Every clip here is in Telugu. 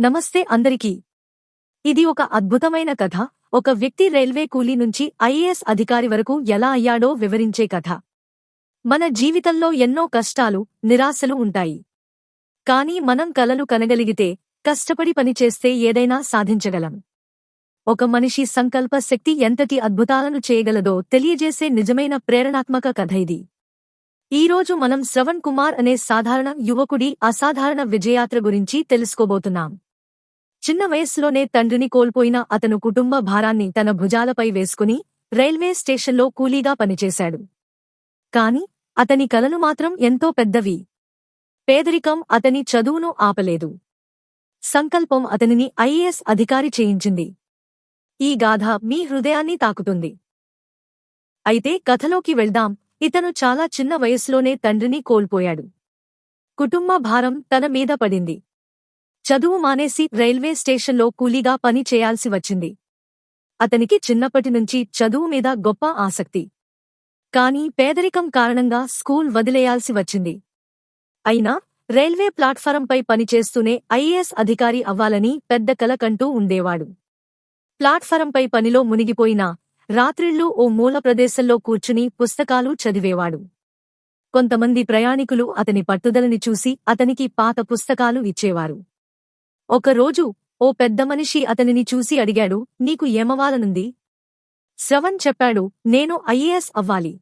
నమస్తే అందరికీ. ఇది ఒక అద్భుతమైన కథ. ఒక వ్యక్తి రైల్వే కూలీ నుంచి ఐఏఎస్ అధికారి వరకు ఎలా అయ్యాడో వివరించే కథ. మన జీవితంలో ఎన్నో కష్టాలు నిరాశలు ఉంటాయి. కానీ మనం కలలు కనగలిగితే కష్టపడి పనిచేస్తే ఏదైనా సాధించగలం. ఒక మనిషి సంకల్ప శక్తి ఎంతటి అద్భుతాలను చేయగలదో తెలియజేసే నిజమైన ప్రేరణాత్మక కథ ఇది. ఈరోజు మనం శ్రవణ్ కుమార్ అనే సాధారణ యువకుడి అసాధారణ విజయాత్ర గురించి తెలుసుకోబోతున్నాం. చిన్న వయస్సులోనే తండ్రిని కోల్పోయిన అతను కుటుంబ భారాన్ని తన భుజాలపై వేసుకుని రైల్వే స్టేషన్లో కూలీగా పనిచేశాడు. కాని అతని కలలు మాత్రం ఎంతో పెద్దవి. పేదరికం అతని చదువును ఆపలేదు. సంకల్పం అతనిని ఐఏఎస్ అధికారి చేయించింది. ఈ గాథ మీ హృదయాన్ని తాకుతుంది. అయితే కథలోకి వెళ్దాం. ఇతను చాలా చిన్న వయస్సులోనే తండ్రిని కోల్పోయాడు. కుటుంబ భారం తన మీద పడింది. చదువు మానేసి రైల్వే స్టేషన్లో కూలీగా పని చేయాల్సి వచ్చింది. అతనికి చిన్నప్పటినుంచి చదువు మీద గొప్ప ఆసక్తి. కాని పేదరికం కారణంగా స్కూల్ వదిలేయాల్సి వచ్చింది. అయినా రైల్వే ప్లాట్ఫారంపై పనిచేస్తూనే ఐఏఎస్ అధికారి అవ్వాలని పెద్ద కలకంటూ ఉండేవాడు. ప్లాట్ఫారంపై పనిలో మునిగిపోయినా రాత్రిళ్ళు ఓ మూల ప్రదేశంలో కూర్చుని పుస్తకాలు చదివేవాడు. కొంతమంది ప్రయాణికులు అతని పట్టుదలని చూసి అతనికి పాత పుస్తకాలు ఇచ్చేవారు. ఒకరోజు ఓ పెద్ద మనిషి అతనిని చూసి అడిగాడు నీకు ఏమవాలనుంది శ్రవణ్ చెప్పాడు నేను ఐఏఎస్ అవ్వాలి.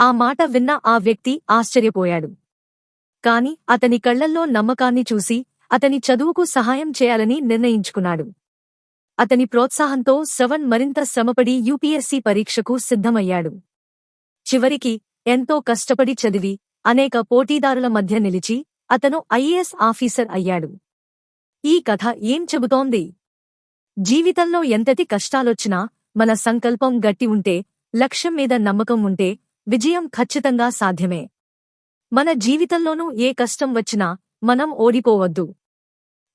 ఆ మాట విన్న ఆ వ్యక్తి ఆశ్చర్యపోయాడు. కాని అతని కళ్ళల్లో నమ్మకాన్ని చూసి అతని చదువుకు సహాయం చేయాలని నిర్ణయించుకున్నాడు. అతని ప్రోత్సాహంతో శ్రవణ్ మరింత శ్రమపడి యూపీఎస్సీ పరీక్షకు సిద్ధమయ్యాడు. చివరికి ఎంతో కష్టపడి చదివి అనేక పోటీదారుల మధ్య నిలిచి అతను ఐఏఎస్ ఆఫీసర్ అయ్యాడు. ఈ కథ ఏం చెబుతోంది? జీవితంలో ఎంతటి కష్టాలొచ్చినా మన సంకల్పం గట్టి ఉంటే లక్ష్యం మీద నమ్మకం ఉంటే విజయం ఖచ్చితంగా సాధ్యమే. మన జీవితంలోనూ ఏ కష్టం వచ్చినా మనం ఓడిపోవద్దు.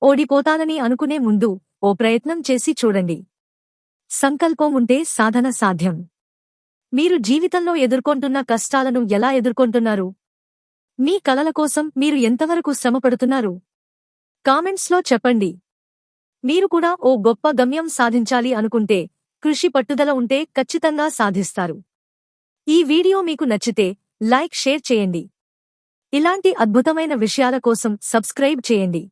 ఓడిపోతానని అనుకునే ముందు ఓ ప్రయత్నం చేసి చూడండి. సంకల్పం ఉంటే సాధన సాధ్యం. మీరు జీవితంలో ఎదుర్కొంటున్న కష్టాలను ఎలా ఎదుర్కొంటున్నారు? మీ కలల కోసం మీరు ఎంతవరకు శ్రమపడుతున్నారు? కామెంట్స్లో చెప్పండి. మీరు కూడా ఓ గొప్ప గమ్యం సాధించాలి అనుకుంటే కృషి పట్టుదల ఉంటే ఖచ్చితంగా సాధిస్తారు. ఈ వీడియో మీకు నచ్చితే లైక్ షేర్ చేయండి. ఇలాంటి అద్భుతమైన విషయాల కోసం సబ్స్క్రైబ్ చేయండి.